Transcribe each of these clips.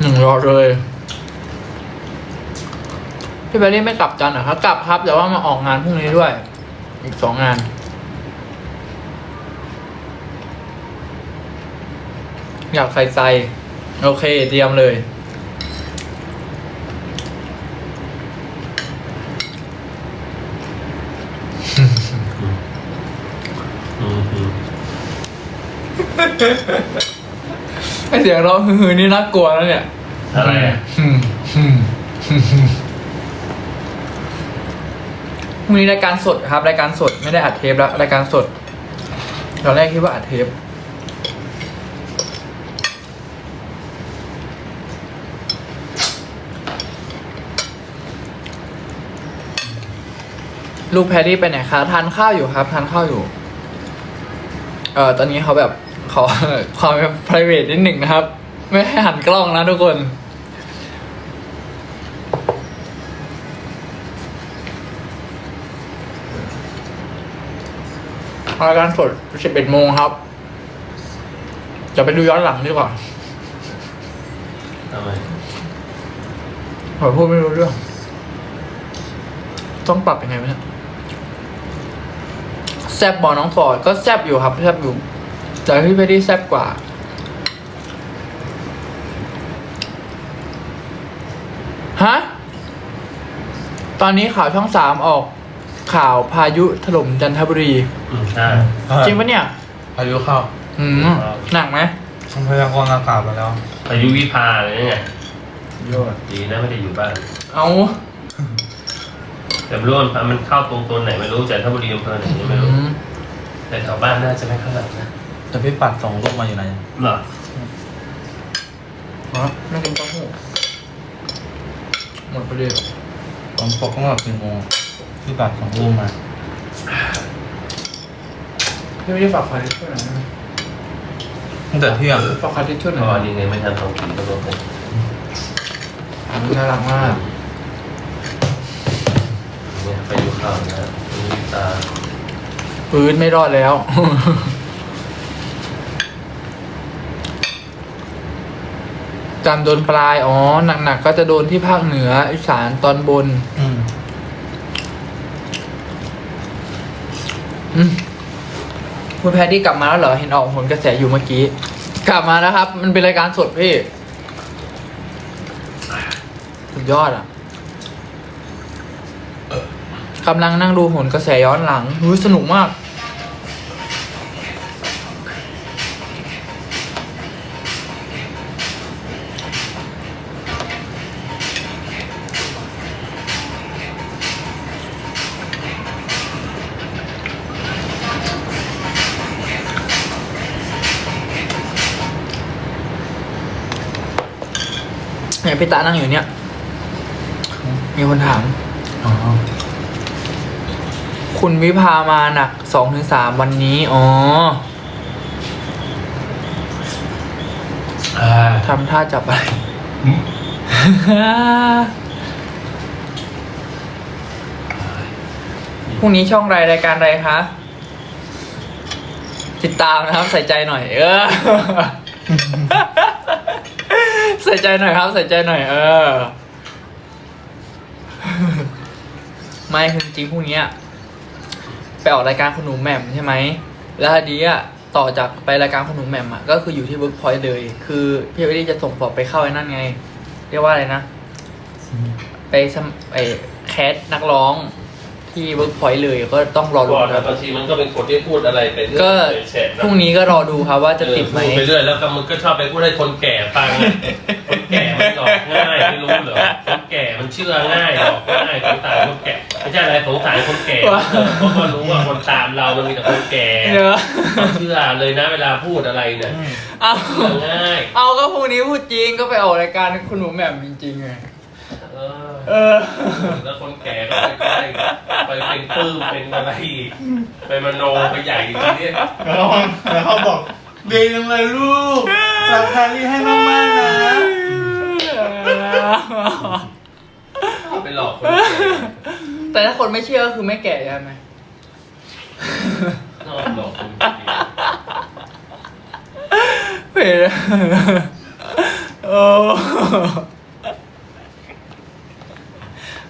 หนึ่งรอเลยพี่เบลลี่ไม่กลับจันทร์เหรอครับ กลับครับ แต่ว่ามาออกงานพรุ่งนี้ด้วย อีกสองงาน อยากใส่ใจโอเค เตรียมเลยอืมอืม ไอเสียงร้องฮือๆนี่น่ากลัวแล้วเนี่ยอะไรอะอืมอืมพรุ่งนี้รายการสดครับรายการสดไม่ได้อัดเทปแล้วรายการสดตอนแรกคิดว่าอัดเทปลูกแพรรี่ไปไหนคะทานข้าวอยู่ครับ ทานข้าวอยู่ เอ่อ ตอนนี้เขาแบบ ขอความแบบ private นิดหนึ่งนะครับ ไม่ให้หันกล้องนะทุกคน รายการสด11โมงครับ จะไปดูย้อนหลังดีกว่าทำไมผมพูดไม่รู้เรื่อง ต้องปรับยังไงไหมเนี่ยแซบบอน้องฟอร์ดก็แซบอยู่ครับแซบอยู่ แต่พี่เพดดี้แซบกว่า ฮะ ตอนนี้ข่าวช่องสามออกข่าวพายุถล่มจันทบุรี อืมใช่จริงปะเนี่ย พายุเข้าอืมหนักไหมทำพยากรณ์อากาศมาแล้วพายุวิภาเลยเนี่ยยอดดีนะไม่ได้อยู่บ้าน เอาแต่ไม่รู้ว่ามันเข้าตรงตัวไหนไม่รู้จันทบุรีอำเภอไหนยังไม่รู้ อืมแต่แถวบ้านน่าจะไม่เท่าไหร่นะ แต่พี่ปัดส่งรูปมาอยู่ไหนเหรออ๋อไม่กินเต้าหู้หมดพอดีผมปกต้องแบบกี่โมงพี่ปัดส่งรูปมาพี่ไม่ได้ฝากคาทิชช่วยหน่อยได้ไหมตั้งแต่เที่ยงฝากคาทิชช่วยหเพน่ราะอว่ายนี่ไงไม่ทันทองกินก็ลงไปน่ารักมากเนี่ยพายุเข้านะพายุวิภาพื้นไม่รอดแล้ว จันทร์โดนปลาย อ๋อ หนักๆก็จะโดนที่ภาคเหนืออีสานตอนบน อืมอืมคุณแพดดี้กลับมาแล้วเหรอ เห็นออกผลกระแสอยู่เมื่อกี้ กลับมาแล้วครับ มันเป็นรายการสดพี่ สุดยอดอะกำลังนั่งดูผลกระแสย้อนหลังรู้สนุกมาก เนี่ยพี่ตานั่งอยู่เนี่ย มีคนถาม อ๋อคุณวิพามาหนักสองถึงสามวันนี้ อ๋ออ่าทำท่าจับไป พรุ่งนี้ช่องไรรายการอะไรคะ ติดตามนะครับใส่ใจหน่อย เออ ใส่ใจหน่อยครับ ใส่ใจหน่อย เออ ไม่คือจริงพรุ่งนี้อะไปออกรายการคุณหนูแหม่มใช่ไหม แล้วทีนี้อะต่อจากไปรายการคุณหนูแหม่มอะก็คืออยู่ที่เวิร์กพอยต์เลย คือพี่วิลลี่จะส่งฟอร์ดไปเข้าไอ้นั่นไง เรียกว่าอะไรนะ ไปสมไอแคสนักร้อง ที่เวิร์กพอยต์เลยก็ต้องรอดูก่อนครันะบบางทีมันก็เป็นคนที่พูดอะไรไปเรื่อยก็ไปแฉะนะพรุ่งนี้ก็รอดูครับว่าจะติดไหม เออพูไปเรื่อยแล้วก็มึงก็ชอบไปพูดให้คนแก่ฟังอะคนแก่มันหลอกง่ายไม่รู้เหรอคนแก่มันเชื่อง่ายหลอกง่ายสงสารคนแก่ไม่ใช่อะไรสงสารคนแก่เพราะว่ารู้ว่าคนตามเรามันมีแต่คนแก่เนอะเขาเชื่อเลยนะเวลาพูดอะไรเนี่ยเอาเชื่อง่าย เอาก็พรุ่งนี้พูดจริงก็ไปออกรายการคุณหนูแหม่มจริงๆไง เออเออ แล้วคนแก่ก็ไปใกล้ไปเป็นปลื้มเป็นอะไรอีกไปมโนไปใหญ่ทีนี้แล้วแล้วเขาบอกดีจังเลยลูกรักแพรรี่ให้มากๆนะ ไปหลอกคนแก่แต่ถ้าคนไม่เชื่อก็คือไม่แก่ใช่ไหมชอบหลอกคนแก่เผ็ดโอโอ้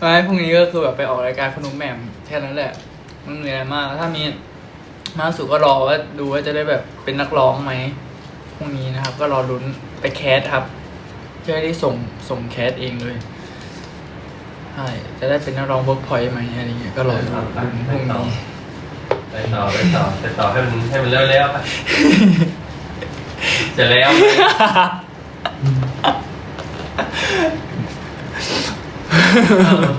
ไม่พรุ่งนี้ก็คือแบบไปออกรายการขนมแหม่มแค่นั้นแหละไมันมีอะไรมาก ถ้ามีมาสุก็รอว่าดูว่าจะได้แบบเป็นนักร้องไหมพรุ่งนี้นะครับ ก็รอลุ้นไปแคสครับจะได้ส่งส่งแคสเองเลยใช่จะได้เป็นนักร้องเวิร์กพอยต์ไหมอะไรเงี้ยก็รอดูลุ้นพรุ่งนี้ไปต่อไปต่อไปต่อให้มันให้มันเร็วๆไปจะแล้ว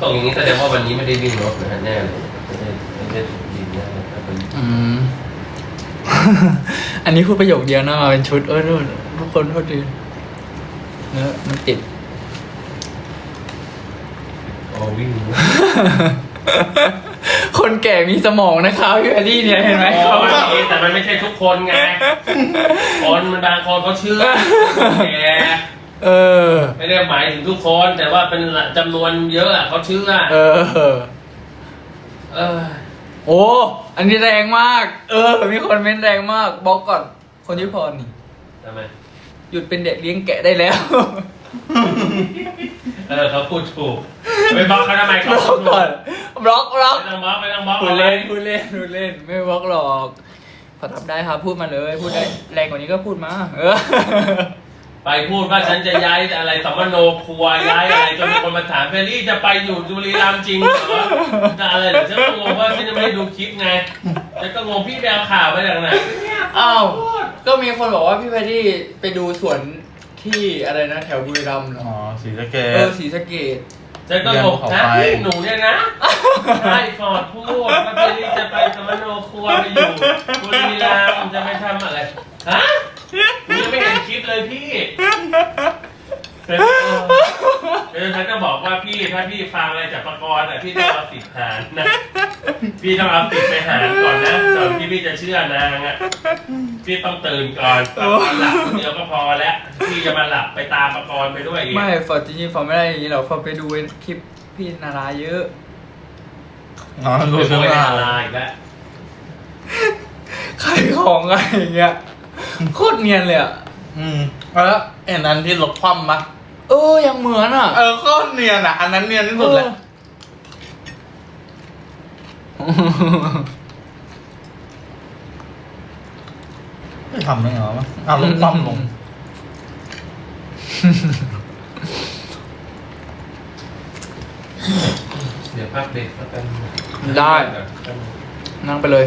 ตรงอย่างนี้แสดงว่าวันนี้ไม่ได้วิ่งรถนะแน่เลยไม่ได้ไม่ได้ถูกยิงแน่เลยถ้าเป็นอืม อันนี้พูดประโยคเดียวนะมาเป็นชุดเออนู่นทุกคนโทษดีเนื้อะมันติด อ๋อวิ่งคนแก่มีสมองนะครับพี่แอดดี้เนี่ยเห็นไหมโอ้เขายแต่มันไม่ใช่ทุกคนไง คนมันบางคนเขาเชื่อแก เออ ไม่ได้หมายถึงทุกคน แต่ว่าเป็นจำนวนเยอะอะเขาเชื่อเออ เออ โอ้ อันนี้แรงมาก เออ มีคนเม้นแรงมากบอกก่อน คนที่พรนี่ ทำไม หยุดเป็นเด็กเลี้ยงแกะได้แล้ว เออเขาพูดถูกไปบล็อกเขาทำไมบเขาล็อพูกดถูก่อกนบล็อกบล็อก ไม่ต้องบล็อกไม่ต้องบล็อกพูดเล่นพูดเล่นพูดเล่น ไม่บล็อกหรอกขอทับได้ครับ พูดมาเลย พูดได้ แรงกว่านี้ก็พูดมา เออ ไปพูดว่าฉันจะย้ายอะไรสัมมโนครัวย้ายอะไรจนมีคนมาถามเฟรรี่จะไปอยู่บุรีรัมย์จริงเหรอจะอะไรเดี๋ยวฉันก็งงว่าฉันจะไม่ได้ดูคลิปไงฉันก็งงพี่ไปเอาข่าวมาจากไหนเนี่ยอ้าวก็มีคนบอกว่าพี่แพดดี้ไปดูสวนที่อะไรนะแถวบุรีรัมย์เหรออ๋อสีสะเกเอตอศรีสะเกดฉันก็งงนะพี่หนูเนี่ยนะใช่ฟอร์ดพูดว่าเฟรรี่จะไปสัมมโนครัวไปอยู่บุรีรัมย์จะไปทำอะไรฮะ กูยังไม่เห็นคลิปเลยพี่เออฉันก็บอกว่าพี่ถ้าพี่ฟังอะไรจากประกรณ์อะพี่ต้องเอาสิบหารนะ พี่ต้องเอาสิบไปหารก่อนนะก่อนที่พี่จะเชื่อนางอะพี่ต้องตื่นก่อนประกรณ์หลับคนเดียวก็พอแล้วพี่จะมาหลับไปตามประกรณ์ไปด้วยอีกไม่ฟอร์จริงๆฟอร์ไม่ได้อย่างนี้หรอกฟอร์ไปดูคลิปพี่นาราเยอะอ๋อไม่รู้รู้ใช่ไหมไม่อะไรอีกแล้ว ขายของอะไรอย่างเงี้ย โคตรเนียนเลยอะ อืมแล้วเอ็นอันที่ลดความมะเออ ยังเหมือนอะ เออโคตรเนียนอะ อันนั้นเนียนที่สุดเลยไม่ทำได้ไงวะเอาลดความลง เดี๋ยวพักเด็กแล้วกันได้ นั่งไปเลย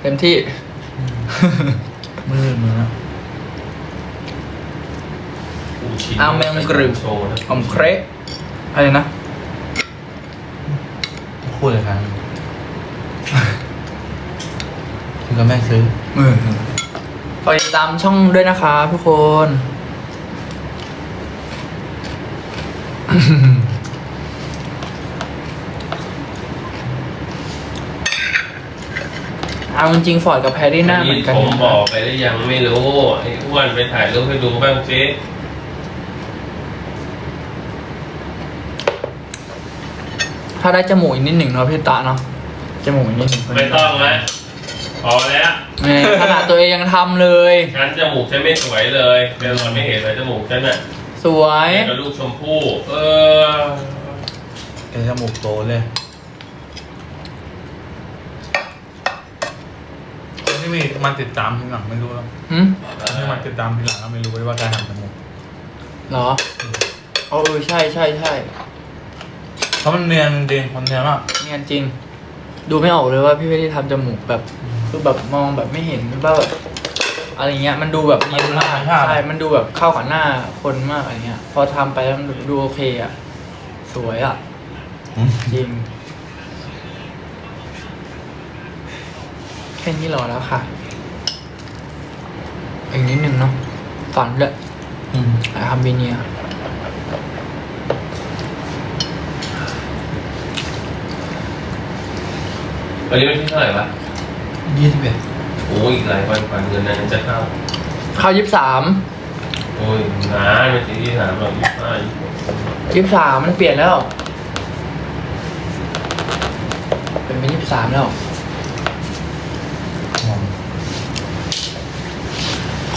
เต็มที่ มือมือกูชินเอาแมงกรึบโชว์นะอมเครกอะไรนะคุยกันคุณกับแม่ซื้อเออฝากติดตามช่องด้วยนะคะทุกคน เอาจริงๆฟอร์ดกับแพรรี่หน้าเหมือนกันผมบอกไปแล้วยังไม่รู้ไอ้อ้วนไปถ่ายรูปให้ดูบ้างสิถ้าได้จมูกอีกนิดหนึ่งเนาะพี่ตาเนาะจมูกอีกนิดหนึ่งไม่ต้องนะพอแล้วแหมขนาดตัวเองยังทำเลย ฉันจมูกฉันไม่สวยเลยเดินมาไม่เห็นเลยจมูกฉันน่ะสวยกับลูกชมพู่ เออ แกจมูกโตเลยคน ที่มีมันติดตามทีหลังไม่รู้หรอกหืมที่มันติดตามทีหลังก็ไม่รู้ว่าการทำจมูกเหรอเออใช่ใช่ใช่เพราะมันเนียนเดียนคนเนียนมากเนียนจริง ดูไม่ออกเลยว่าพี่ไม่ได้ทำจมูกแบบคือแบบมองแบบไม่เห็นว่าแบบอะไรเงี้ยมันดูแบบเนียนมากใช่ มันดูแบบเข้ากับหน้าคนมากอะไรเงี้ย พอทำไปแล้วมันดูโอเคอะ สวยอะจริง ค่นี้รอแล้วค่ะ อีกนิดนึงเนาะฝันเลยอืมทำบีเนียวันนี้วันที่เท่าไหร่วะยี่สิบเอ็ดโอ้ยอีกหลายวันกว่าเงินนั้นจะเข้า เข้ายี่สิบสามโอ้ยนานไม่ถึงที่สามหรอกยี่สิบห้ายี่สิบหกยี่สิบสามมันเปลี่ยนแล้ว เป็นเป็นยี่สิบสามแล้ว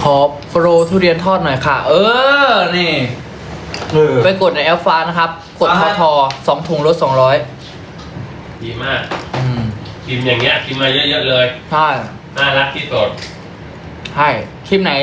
ออโปรทุเรียนทอดหน่อยค่ะ เออ นี่ เออ ไปกดในแอปฟ้านะครับ กดทออ่าทอสองถุงลดสองร้อยดีมากอืมพิมพ์อย่างเงี้ยพิมพ์มาเยอะๆเลย ใช่น่ารักที่สุด ใช่คลิปไหน